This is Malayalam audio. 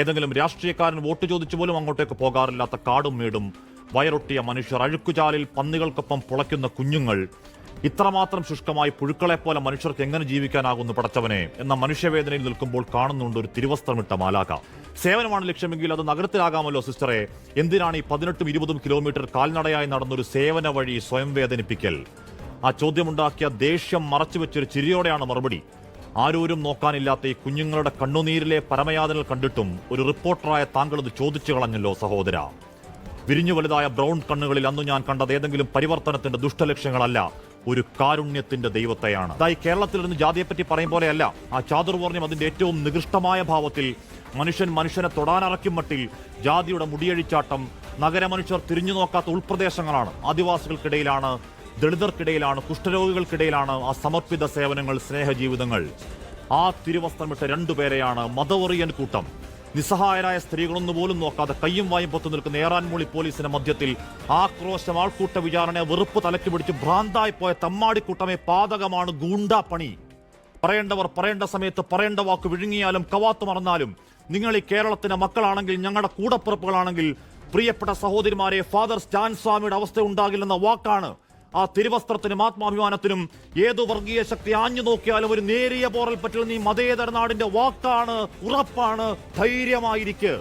ഏതെങ്കിലും രാഷ്ട്രീയക്കാരൻ വോട്ട് ചോദിച്ചു പോലും അങ്ങോട്ടേക്ക് പോകാറില്ലാത്ത കാടും മേടും വയറൊട്ടിയ മനുഷ്യർ അഴുക്കുചാലിൽ പന്നികൾക്കൊപ്പം പുളയ്ക്കുന്ന കുഞ്ഞുങ്ങൾ. ഇത്രമാത്രം ശുഷ്കമായി പുഴുക്കളെ പോലെ മനുഷ്യർക്ക് എങ്ങനെ ജീവിക്കാനാകുന്നു പടച്ചവനെ? എന്ന മനുഷ്യവേദനയിൽ നിൽക്കുമ്പോൾ കാണുന്നുണ്ട് ഒരു തിരുവസ്ത്രമിട്ട മാലാക സേവനമാണ് ലക്ഷ്യമെങ്കിൽ അത് നഗരത്തിലാകാമല്ലോ സിസ്റ്ററെ. എന്തിനാണ് ഈ പതിനെട്ടും ഇരുപതും കിലോമീറ്റർ കാൽനടയായി നടന്നൊരു സേവന വഴി സ്വയം വേദനിപ്പിക്കൽ ആ ചോദ്യമുണ്ടാക്കിയ ദേഷ്യം മറച്ചുവെച്ചൊരു ചിരിയോടെയാണ് മറുപടി. ആരോരും നോക്കാനില്ലാത്ത ഈ കുഞ്ഞുങ്ങളുടെ കണ്ണുനീരിലെ പരമയാതനൽ കണ്ടിട്ടും ഒരു റിപ്പോർട്ടറായ താങ്കൾ ഇത് ചോദിച്ചു കളഞ്ഞല്ലോ സഹോദര. വിരിഞ്ഞു വലുതായ ബ്രൗൺ കണ്ണുകളിൽ അന്ന് ഞാൻ കണ്ടത് ഏതെങ്കിലും പരിവർത്തനത്തിന്റെ ദുഷ്ടലക്ഷ്യങ്ങളല്ല ഒരു കാരുണ്യത്തിന്റെ ദൈവത്തെയാണ്. അതായി കേരളത്തിൽ നിന്ന് ജാതിയെപ്പറ്റി പറയും പോലെയല്ല ആ ചാതുർവർണ്യം അതിന്റെ ഏറ്റവും നികൃഷ്ടമായ ഭാവത്തിൽ മനുഷ്യൻ മനുഷ്യനെ തൊടാനറയ്ക്കും മട്ടിൽ ജാതിയുടെ മുടിയഴിച്ചാട്ടം നഗരമനുഷ്യർ തിരിഞ്ഞു നോക്കാത്ത ഉൾപ്രദേശങ്ങളാണ് ആദിവാസികൾക്കിടയിലാണ് ദളിതർക്കിടയിലാണ് കുഷ്ഠരോഗികൾക്കിടയിലാണ് ആ സമർപ്പിത സേവനങ്ങൾ സ്നേഹജീവിതങ്ങൾ. ആ തിരുവസ്ത്രമിട്ട രണ്ടുപേരെയാണ് മതവറിയൻ കൂട്ടം. നിസ്സഹായരായ സ്ത്രീകളൊന്നു പോലും നോക്കാതെ കയ്യും വായും പൊത്തു നിൽക്കുന്ന ഏറാൻമൂളി പോലീസിന്റെ മധ്യത്തിൽ ആക്രോശം ആൾക്കൂട്ട വിചാരണ വെറുപ്പ് തലയ്ക്ക് പിടിച്ച് ഭ്രാന്തായി പോയ തമ്മാടിക്കൂട്ടമേ പാതകമാണ് ഗൂണ്ടാ പണി. പറയേണ്ടവർ പറയേണ്ട സമയത്ത് പറയേണ്ട വാക്ക് വിഴുങ്ങിയാലും കവാത്ത് മറന്നാലും നിങ്ങൾ ഈ കേരളത്തിന്റെ മക്കളാണെങ്കിൽ ഞങ്ങളുടെ കൂടപ്പിറപ്പുകളാണെങ്കിൽ പ്രിയപ്പെട്ട സഹോദരിമാരെ ഫാദർ സ്റ്റാൻ സ്വാമിയുടെ അവസ്ഥ ഉണ്ടാകില്ലെന്ന വാക്കാണ് ആ തിരുവസ്ത്രത്തിനും ആത്മാഭിമാനത്തിനും ഏതു വർഗീയ ശക്തി ആഞ്ഞു നോക്കിയാലും ഒരു നേരിയ പോറൽ പറ്റുന്ന ഈ മതേതര നാടിന്റെ വാക്കാണ് ഉറപ്പാണ് ധൈര്യമായിരിക്കുക